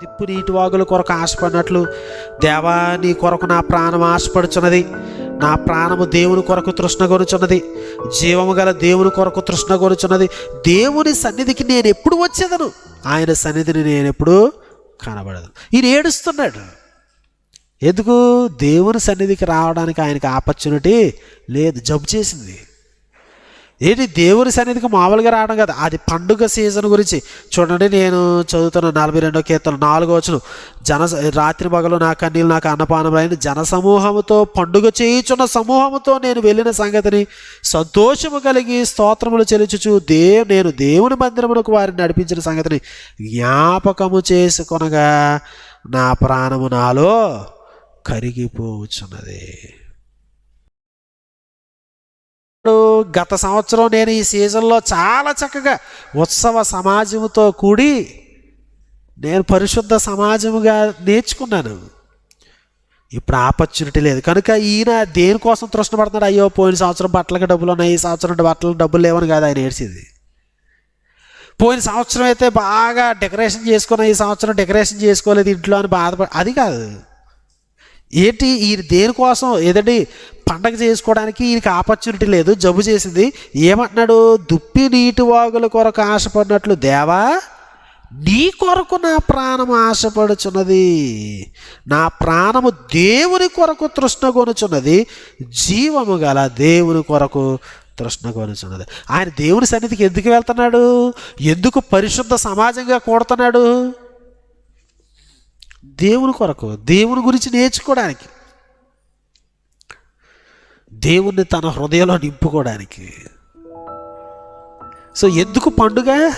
తిప్పు నీటి వాగుల కొరకు ఆశపడినట్లు దేవా నీ కొరకు నా ప్రాణం ఆశపడుచున్నది. నా ప్రాణము దేవుని కొరకు తృష్ణ కొనుచున్నది జీవము గల దేవుని కొరకు తృష్ణ కొనుచున్నది దేవుని సన్నిధికి నేను ఎప్పుడు వచ్చేదను? ఆయన సన్నిధిని నేను ఎప్పుడు కనబడదు. ఈయన ఏడుస్తున్నాడు. ఎందుకు? దేవుని సన్నిధికి రావడానికి ఆయనకి ఆపర్చునిటీ లేదు. జబ్బు చేసింది. ఏంటి దేవుని సన్నిధికి మామూలుగా రావడం కదా. అది పండుగ సీజన్ గురించి. చూడండి నేను చదువుతున్న నలభై రెండో కీర్తన నాలుగో వచ్చును జన రాత్రి పగలు నా కన్నీళ్ళు నాకు అన్నపానములైన జన సమూహముతో పండుగ చేయుచున్న సమూహముతో నేను వెళ్ళిన సంగతిని సంతోషము కలిగి స్తోత్రములు చెల్లించుచు దే నేను దేవుని మందిరమునకు వారిని నడిపించిన సంగతిని జ్ఞాపకము చేసుకొనగా నా ప్రాణము నాలో కరిగిపోవచ్చున్నది ఇప్పుడు గత సంవత్సరం నేను ఈ సీజన్లో చాలా చక్కగా ఉత్సవ సమాజంతో కూడి నేను పరిశుద్ధ సమాజముగా నేర్చుకున్నాను. ఇప్పుడు ఆపర్చునిటీ లేదు. కనుక ఈయన దేనికోసం తృష్ణ పడుతున్నాడు అయ్యో పోయిన సంవత్సరం బట్టలకి డబ్బులు ఉన్నాయి ఈ సంవత్సరం బట్టలకు డబ్బులు లేవని కాదు ఆయన ఏడ్చింది. పోయిన సంవత్సరం అయితే బాగా డెకరేషన్ చేసుకున్న ఈ సంవత్సరం డెకరేషన్ చేసుకోలేదు ఇంట్లో అని బాధపడ అది కాదు. ఏంటి ఈ దేనికోసం ఏదండి పండగ చేసుకోవడానికి ఈయనకి ఆపర్చునిటీ లేదు జబ్బు చేసింది? ఏమంటున్నాడు? దుప్పి నీటి వాగుల కొరకు ఆశపడినట్లు దేవా నీ కొరకు నా ప్రాణం ఆశపడుచున్నది. నా ప్రాణము దేవుని కొరకు తృష్ణ కొనుచున్నది జీవము గల దేవుని కొరకు తృష్ణ కొనుచున్నది ఆయన దేవుని సన్నిధికి ఎందుకు వెళ్తున్నాడు? ఎందుకు పరిశుద్ధ సమాజంగా కూడుతున్నాడు? దేవుని కొరకు దేవుని గురించి నేర్చుకోవడానికి దేవుణ్ణి తన హృదయంలో నింపుకోవడానికి. సో ఎందుకు పండుగ?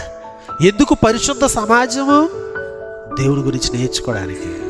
ఎందుకు పరిశుద్ధ సమాజము? దేవుని గురించి నేర్చుకోవడానికి.